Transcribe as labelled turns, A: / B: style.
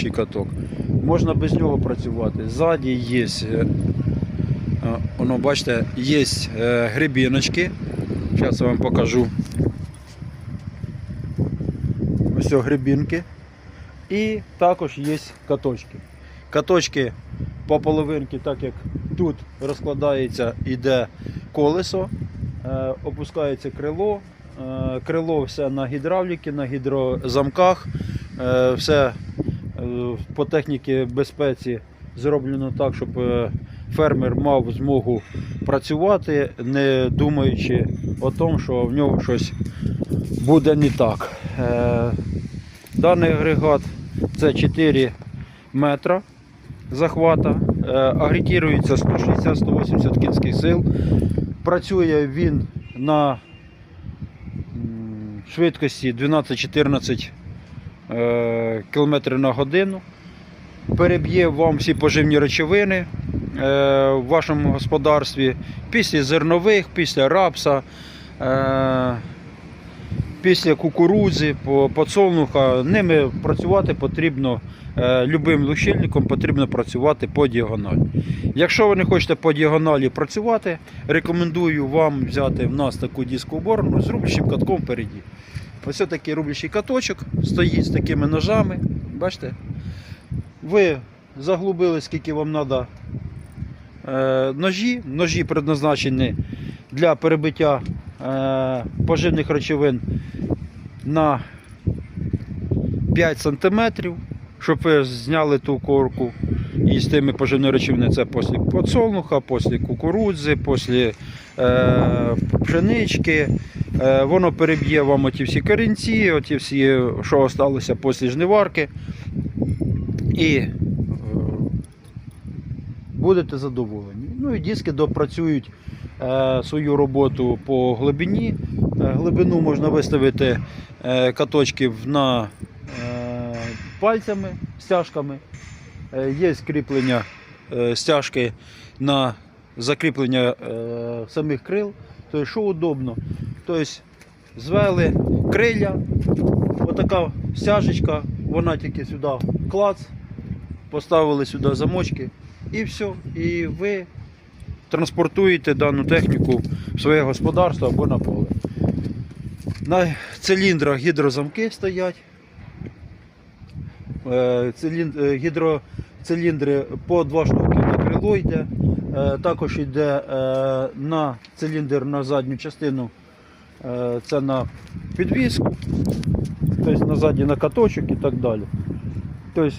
A: рулющий каток. Можна без нього працювати. Ззаді є, е, е, воно, бачите, є е, грибіночки. Зараз я вам покажу. Ось грибінки. І також є каточки. Каточки по половинки, так як тут розкладається, іде колесо, опускається крило. Крило все на гідравліки, на гідрозамках. Все по техніці безпеці зроблено так, щоб е, фермер мав змогу працювати, не думаючи о тому, що в нього щось буде не так. Е, Даний агрегат це 4 метра захвата, е, агрегірується 160-180 кінських сил. Працює він на швидкості 12-14 е, км на годину. Переб'є вам всі поживні речовини е, в вашому господарстві після зернових, після рапса. Після кукурудзи, по- подсолнуха, ними працювати потрібно е, любим лущильником потрібно працювати по діагоналі. Якщо ви не хочете по діагоналі працювати, рекомендую вам взяти в нас таку дискооборну з рублячим катком впереді. Ось такий рублячий каточок стоїть з такими ножами. Бачите? Ви заглубили, скільки вам треба ножі. Ножі предназначені для перебиття поживних речовин на 5 см, щоб ви зняли ту корку і з тими поживними речовинами це після подсолнуха, після кукурудзи, після е, пшенички. Е, воно переб'є вам оті всі корінці, оті всі, що залишилося після жниварки. І е, будете задоволені. Ну і диски допрацюють е, свою роботу по глибині. Е, глибину можна виставити е, каточків на е, пальцями, стяжками. Е, є кріплення е, стяжки на закріплення е, самих крил. Тобто, що удобно. Тобто, звели криля, отака стяжечка, вона тільки сюди клац, поставили сюди замочки і все. І ви транспортуєте дану техніку в своє господарство або на поле. На циліндрах гідрозамки стоять. Е, е, Гідроциліндри по два штуки на крило йде. Е, Також йде на циліндр на задню частину. Це на підвіску, тобто на задній на каточок і так далі. Тобто